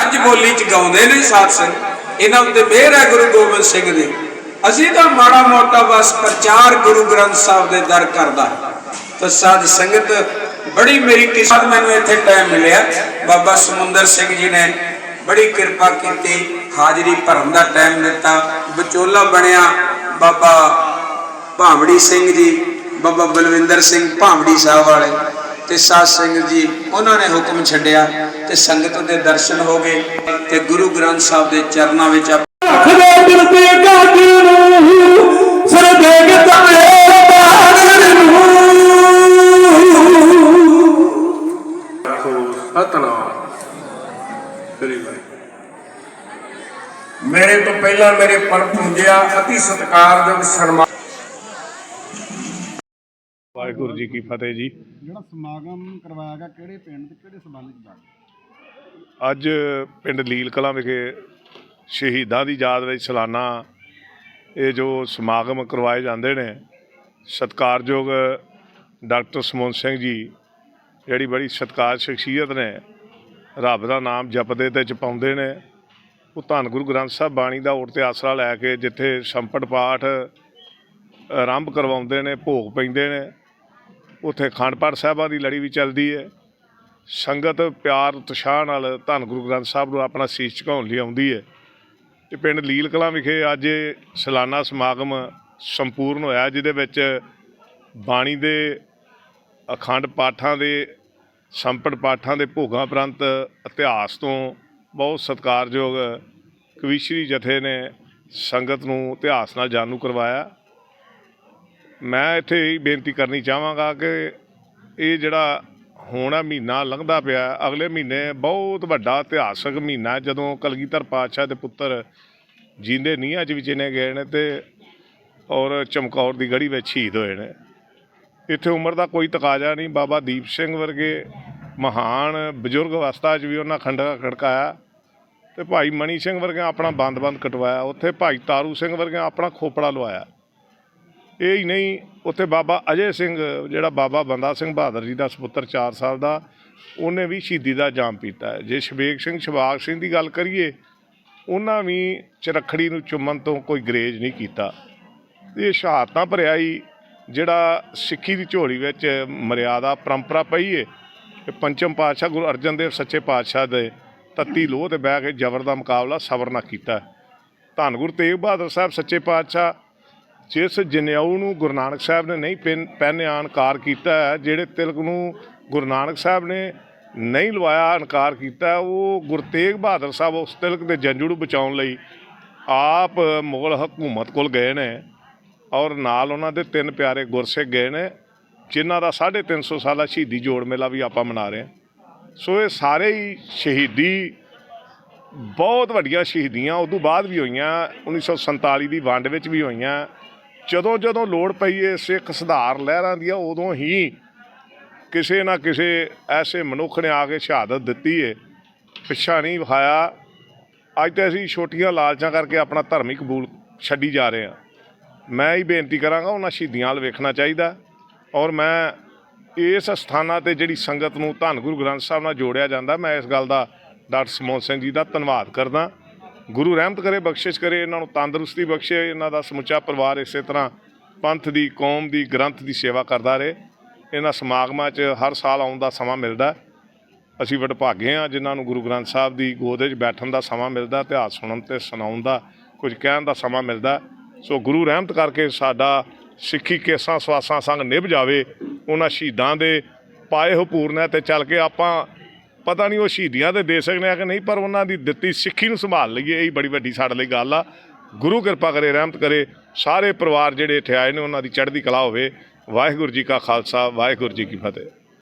ਅੱਜ ਬੋਲੀ ਚ ਗਾਉਂਦੇ ਨੇ ਸਾਧ ਇਹਨਾਂ ਉੱਤੇ ਮਿਹਰ ਹੈ ਗੁਰੂ ਗੋਬਿੰਦ ਸਿੰਘ ਦੀ ਅਸੀਂ ਤਾਂ ਮਾੜਾ ਮੋਟਾ ਬਸ ਪ੍ਰਚਾਰ ਗੁਰੂ ਗ੍ਰੰਥ ਸਾਹਿਬ ਦੇ ਦਰ ਕਰਦਾ। ਤੇ ਸਾਧ ਸੰਗਤ ਬੜੀ ਮੇਰੀ ਕਿਸਮਤ ਮੈਨੂੰ ਇੱਥੇ ਟਾਈਮ ਮਿਲਿਆ। ਬਾਬਾ ਸਮੁੰਦਰ ਸਿੰਘ ਜੀ ਨੇ ਬੜੀ ਕਿਰਪਾ ਕੀਤੀ, ਹਾਜ਼ਰੀ ਭਰਨ ਦਾ ਟਾਈਮ ਦਿੱਤਾ। ਵਿਚੋਲਾ ਬਣਿਆ ਬਾਬਾ ਭਾਂਵੜੀ ਸਿੰਘ ਜੀ, ਬਾਬਾ ਬਲਵਿੰਦਰ ਸਿੰਘ ਭਾਂਵੜੀ ਸਾਹਿਬ ਵਾਲੇ ਤੇ ਸਾਧ ਸਿੰਘ ਜੀ, ਉਹਨਾਂ ਨੇ ਹੁਕਮ ਛੱਡਿਆ ਤੇ ਸੰਗਤ ਦੇ ਦਰਸ਼ਨ ਹੋ ਗਏ ਤੇ ਗੁਰੂ ਗ੍ਰੰਥ ਸਾਹਿਬ ਦੇ ਚਰਨਾਂ ਵਿੱਚ ਆਪ- ਦਿਲ ਤੇ ਗੱਜ ਨੂੰ, ਸਰ ਦੇਗ ਮੇਰੇ ਤੋਂ ਪਹਿਲਾਂ ਮੇਰੇ ਪਰ ਪੂਜਿਆ ਅਤੀ ਸਤਿਕਾਰਯੋਗ ਸਨਮਾਨ ਵਾਹਿਗੁਰੂ ਜੀ ਕੀ ਫਤਿਹ ਜੀ। ਜਿਹੜਾ ਸਮਾਗਮ ਕਰਵਾਇਆ ਗਿਆ ਕਿਹੜੇ ਪਿੰਡ ਤੇ ਕਿਹੜੇ ਸੰਬੰਧ ਚ ਦੱਸ ਅੱਜ ਪਿੰਡ ਲੀਲ ਕਲਾਂ ਵਿਖੇ ਸ਼ਹੀਦਾਂ ਦੀ ਯਾਦ ਵਿੱਚ ਸਾਲਾਨਾ ਇਹ ਜੋ ਸਮਾਗਮ ਕਰਵਾਏ ਜਾਂਦੇ ਨੇ ਸਤਿਕਾਰਯੋਗ ਡਾਕਟਰ ਸਮੋਨ ਸਿੰਘ ਜੀ ਜਿਹੜੀ ਬੜੀ ਸਤਿਕਾਰ ਸ਼ਖਸੀਅਤ ਨੇ ਰੱਬ ਦਾ ਨਾਮ ਜਪਦੇ ਤੇ ਜਪਾਉਂਦੇ ਨੇ। ਉਹ ਧੰਨ ਗੁਰੂ ਗ੍ਰੰਥ ਸਾਹਿਬ ਬਾਣੀ ਦਾ ਓਟ ਤੇ ਆਸਰਾ ਲੈ ਕੇ ਜਿੱਥੇ ਸੰਪਟ ਪਾਠ ਆਰੰਭ ਕਰਵਾਉਂਦੇ ਨੇ, ਭੋਗ ਪੈਂਦੇ ਨੇ, ਉੱਥੇ ਖੰਡ ਪਾਠ ਸਾਹਿਬਾਂ ਦੀ ਲੜੀ ਵੀ ਚੱਲਦੀ ਹੈ ਸੰਗਤ ਪਿਆਰ, ਉਤਸ਼ਾਹ ਨਾਲ ਧੰਨ ਗੁਰੂ ਗ੍ਰੰਥ ਸਾਹਿਬ ਨੂੰ ਆਪਣਾ ਸੀਸ ਝੁਕਾਉਣ ਲਈ ਆਉਂਦੀ ਹੈ ਤੇ ਪਿੰਡ ਲੀਲ ਕਲਾਂ ਵਿਖੇ ਅੱਜ ਇਹ ਸਾਲਾਨਾ ਸਮਾਗਮ ਸੰਪੂਰਨ ਹੋਇਆ, ਜਿਹਦੇ ਵਿੱਚ ਬਾਣੀ ਦੇ ਅਖੰਡ ਪਾਠਾਂ ਦੇ, ਸੰਪਟ ਪਾਠਾਂ ਦੇ ਭੋਗਾਂ ਪ੍ਰੰਤ ਇਤਿਹਾਸ ਤੋਂ ਬਹੁਤ ਸਤਿਕਾਰਯੋਗ ਕਵੀਸ਼ਰੀ ਜਥੇ ਨੇ ਸੰਗਤ ਨੂੰ ਇਤਿਹਾਸ ਨਾਲ ਜਾਣੂ ਕਰਵਾਇਆ। ਮੈਂ ਇੱਥੇ ਹੀ ਬੇਨਤੀ ਕਰਨੀ ਚਾਹਾਂਗਾ ਕਿ ਇਹ ਜਿਹੜਾ ਹੁਣ ਮਹੀਨਾ ਲੰਘਦਾ ਪਿਆ, ਅਗਲੇ ਮਹੀਨੇ ਬਹੁਤ ਵੱਡਾ ਇਤਿਹਾਸਕ ਮਹੀਨਾ ਜਦੋਂ ਕਲਗੀਧਰ ਪਾਤਸ਼ਾਹ ਦੇ ਪੁੱਤਰ ਜੀਂਦੇ ਨੀਹਾਂ 'ਚ ਵਿਚਨੇ ਗਏ ਨੇ ਤੇ ਔਰ ਚਮਕੌਰ ਦੀ ਗੜੀ ਵਿੱਚ ਸ਼ਹੀਦ ਹੋਏ ਨੇ। ਇੱਥੇ ਉਮਰ ਦਾ ਕੋਈ ਤਕਾਜ਼ਾ ਨਹੀਂ। ਬਾਬਾ ਦੀਪ ਸਿੰਘ ਵਰਗੇ ਮਹਾਨ ਬਜ਼ੁਰਗ ਅਵਸਥਾ 'ਚ ਵੀ ਉਹਨਾਂ ਖੰਡਾ ਖੜਕਾਇਆ। ਤੇ ਭਾਈ ਮਣੀ ਸਿੰਘ ਵਰਗੇ ਆਪਣਾ ਬੰਦ-ਬੰਦ ਕਟਵਾਇਆ, ਉੱਥੇ ਭਾਈ ਤਾਰੂ ਸਿੰਘ ਵਰਗੇ ਆਪਣਾ ਖੋਪੜਾ ਲਵਾਇਆ। ਇਹ ਹੀ ਨਹੀਂ, ਉੱਥੇ ਬਾਬਾ ਅਜੇ ਸਿੰਘ, ਜਿਹੜਾ ਬਾਬਾ ਬੰਦਾ ਸਿੰਘ ਬਹਾਦਰ ਜੀ ਦਾ ਸੁਪੁੱਤਰ 4 ਸਾਲ ਦਾ, ਉਹਨੇ ਵੀ ਸ਼ਹੀਦੀ ਦਾ ਜਾਮ ਪੀਤਾ ਹੈ। ਜੇ ਸ਼ਬੇਗ ਸਿੰਘ ਸ਼ਬਾਗ ਸਿੰਘ ਦੀ ਗੱਲ ਕਰੀਏ, ਉਹਨਾਂ ਵੀ ਚਰਖੜੀ ਨੂੰ ਚੁੰਮਣ ਤੋਂ ਕੋਈ ਗਰੇਜ ਨਹੀਂ ਕੀਤਾ। ਇਹ ਸ਼ਹਾਦਤਾਂ ਭਰਿਆ ਹੀ, ਜਿਹੜਾ ਸਿੱਖੀ ਦੀ ਝੋਲੀ ਵਿੱਚ ਮਰਿਆਦਾ ਪਰੰਪਰਾ ਪਈ ਏ ਪੰਚਮ ਪਾਤਸ਼ਾਹ ਗੁਰੂ ਅਰਜਨ ਦੇਵ ਸੱਚੇ ਪਾਤਸ਼ਾਹ ਦੇ ਤੱਤੀ ਲੋਹ ਤੇ ਬਹਿ ਕੇ ਜ਼ਬਰ ਦਾ ਮੁਕਾਬਲਾ ਸਬਰ ਨਾਲ ਕੀਤਾ। ਧੰਨ ਗੁਰੂ ਤੇਗ ਬਹਾਦਰ ਸਾਹਿਬ, ਸੱਚੇ ਪਾਤਸ਼ਾਹ, ਜਿਸ ਜਨੇਊ ਨੂੰ ਗੁਰੂ ਨਾਨਕ ਸਾਹਿਬ ਨੇ ਨਹੀਂ ਪਹਿਨ- ਪਹਿਨਿਆ ਇਨਕਾਰ ਕੀਤਾ ਜਿਹੜੇ ਤਿਲਕ ਨੂੰ ਗੁਰੂ ਨਾਨਕ ਸਾਹਿਬ ਨੇ ਨਹੀਂ ਲਵਾਇਆ ਇਨਕਾਰ ਕੀਤਾ, ਉਹ ਗੁਰੂ ਤੇਗ ਬਹਾਦਰ ਸਾਹਿਬ ਉਸ ਤਿਲਕ ਦੇ ਜੰਜੂ ਨੂੰ ਬਚਾਉਣ ਲਈ ਆਪ ਮੁਗਲ ਹਕੂਮਤ ਕੋਲ ਗਏ ਨੇ ਔਰ ਨਾਲ ਉਹਨਾਂ ਦੇ ਤਿੰਨ ਪਿਆਰੇ ਗੁਰਸਿੱਖ ਗਏ ਨੇ, ਜਿਨ੍ਹਾਂ ਦਾ 350 ਸਾਲਾ ਸ਼ਹੀਦੀ ਜੋੜ ਮੇਲਾ ਵੀ ਆਪਾਂ ਮਨਾ ਰਹੇ ਹਾਂ। ਸੋ ਇਹ ਸਾਰੇ ਹੀ ਸ਼ਹੀਦੀ, ਬਹੁਤ ਵੱਡੀਆਂ ਸ਼ਹੀਦੀਆਂ, ਉਦੋਂ ਬਾਅਦ ਵੀ ਹੋਈਆਂ 1947 ਦੀ ਵੰਡ ਵਿੱਚ ਵੀ ਹੋਈਆਂ। ਜਦੋਂ ਜਦੋਂ ਲੋੜ ਪਈ ਏ ਸਿੱਖ ਸੁਧਾਰ ਲਹਿਰਾਂ ਦੀਆਂ ਉਦੋਂ ਹੀ ਕਿਸੇ ਨਾ ਕਿਸੇ ਐਸੇ ਮਨੁੱਖ ਨੇ ਆ ਕੇ ਸ਼ਹਾਦਤ ਦਿੱਤੀ ਏ। ਪਿੱਛਾ ਨਹੀਂ ਵਿਖਾਇਆ। ਅੱਜ ਤਾਂ ਅਸੀਂ ਛੋਟੀਆਂ ਲਾਲਚਾਂ ਕਰਕੇ ਆਪਣਾ ਧਰਮ ਹੀ ਕਬੂਲ ਛੱਡੀ ਜਾ ਰਹੇ ਹਾਂ। ਮੈਂ ਹੀ ਬੇਨਤੀ ਕਰਾਂਗਾ, ਉਹਨਾਂ ਸ਼ਹੀਦੀਆਂ ਵੱਲ ਵੇਖਣਾ ਚਾਹੀਦਾ ਔਰ ਮੈਂ ਇਸ ਸਥਾਨਾਂ ਤੇ ਜਿਹੜੀ ਸੰਗਤ ਨੂੰ ਧੰਨ ਗੁਰੂ ਗ੍ਰੰਥ ਸਾਹਿਬ ਨਾਲ ਜੋੜਿਆ ਜਾਂਦਾ, ਮੈਂ ਇਸ ਗੱਲ ਦਾ ਡਾਕਟਰ ਸਮੋਨ ਸਿੰਘ ਜੀ ਦਾ ਧੰਨਵਾਦ ਕਰਦਾ। ਗੁਰੂ ਰਹਿਮਤ ਕਰੇ, ਬਖਸ਼ਿਸ਼ ਕਰੇ, ਇਹਨਾਂ ਨੂੰ ਤੰਦਰੁਸਤੀ ਬਖਸ਼ੇ, ਇਹਨਾਂ ਦਾ ਸਮੁੱਚਾ ਪਰਿਵਾਰ ਇਸੇ ਤਰ੍ਹਾਂ ਪੰਥ ਦੀ, ਕੌਮ ਦੀ, ਗ੍ਰੰਥ ਦੀ ਸੇਵਾ ਕਰਦਾ ਰਹੇ। ਇਹਨਾਂ ਸਮਾਗਮਾਂ 'ਚ ਹਰ ਸਾਲ ਆਉਣ ਦਾ ਸਮਾਂ ਮਿਲਦਾ ਅਸੀਂ ਵਡਭਾਗੇ ਹਾਂ, ਜਿਨ੍ਹਾਂ ਨੂੰ ਗੁਰੂ ਗ੍ਰੰਥ ਸਾਹਿਬ ਦੀ ਗੋਦ ਵਿੱਚ ਬੈਠਣ ਦਾ ਸਮਾਂ ਮਿਲਦਾ, ਇਤਿਹਾਸ ਸੁਣਨ ਤੇ ਸੁਣਾਉਣ ਦਾ, ਕੁਝ ਕਹਿਣ ਦਾ ਸਮਾਂ ਮਿਲਦਾ। ਸੋ ਗੁਰੂ ਰਹਿਮਤ ਕਰਕੇ ਸਾਡਾ ਸਿੱਖੀ ਕੇਸਾਂ ਸਵਾਸਾਂ ਸੰਗ ਨਿਭ ਜਾਵੇ। ਉਹਨਾਂ ਸ਼ਹੀਦਾਂ ਦੇ ਪਾਏ ਹੋ ਪੂਰਨਾ ਤੇ ਚੱਲ ਕੇ ਆਪਾਂ ਪਤਾ ਨਹੀਂ ਉਹ ਸ਼ਹੀਦੀਆਂ 'ਤੇ ਦੇ ਸਕਦੇ ਆ ਕਿ ਨਹੀਂ, ਪਰ ਉਹਨਾਂ ਦੀ ਦਿੱਤੀ ਸਿੱਖੀ ਨੂੰ ਸੰਭਾਲ ਲਈਏ, ਇਹ ਬੜੀ ਵੱਡੀ ਸਾਡੇ ਲਈ ਗੱਲ ਆ। ਗੁਰੂ ਕਿਰਪਾ ਕਰੇ, ਰਹਿਮਤ ਕਰੇ, ਸਾਰੇ ਪਰਿਵਾਰ ਜਿਹੜੇ ਇੱਥੇ ਆਏ ਨੇ, ਉਹਨਾਂ ਦੀ ਚੜ੍ਹਦੀ ਕਲਾ ਹੋਵੇ। ਵਾਹਿਗੁਰੂ ਜੀ ਕਾ ਖਾਲਸਾ, ਵਾਹਿਗੁਰੂ ਜੀ ਕੀ ਫਤਿਹ।